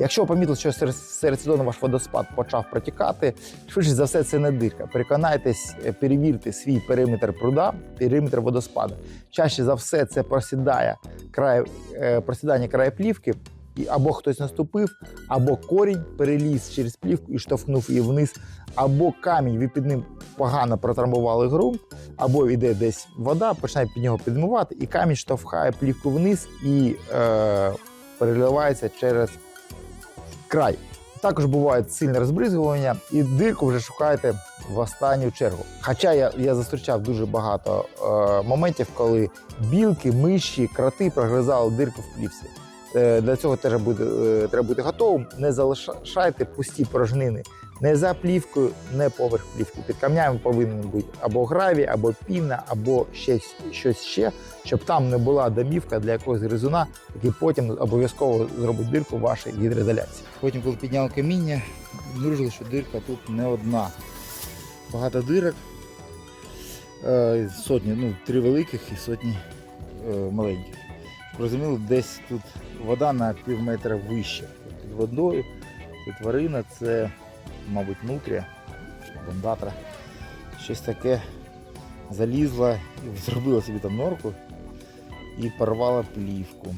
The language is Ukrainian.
Якщо помітили, що серед, сезону ваш водоспад почав протікати, швидше за все це не дирка. Переконайтесь, е, перевірте свій периметр пруда, периметр водоспаду. Чаще за все це просідає край, е, просідання краю плівки, і або хтось наступив, або корінь переліз через плівку і штовхнув її вниз, або камінь, ви під ним погано протрамбували ґрунт, або йде десь вода, починає під нього підмивати, і камінь штовхає плівку вниз і е, переливається через край. Також буває сильне розбризгування, і дирку вже шукаєте в останню чергу. Хоча я, я зустрічав дуже багато е, моментів, коли білки, миші, кроти прогризали дирку в плівці. Е, для цього теж буде, е, треба бути готовим. Не залишайте пусті порожнини не за плівкою, не поверх плівки. Під камнями повинен бути або гравій, або піна, або ще щось ще, щоб там не була домівка для якогось гризуна, який потім обов'язково зробить дирку вашій гідроізоляції. Потім, коли підняли каміння, обнаружили, що дирка тут не одна. Багато дирок, е, сотні, ну, три великих і сотні е, маленьких. Щоб Розуміли, десь тут вода на пів метра вище. Під водою це тварина, це, мабуть, нутрія, бондатра. Щось таке залізла зробила собі там норку і порвала плівку.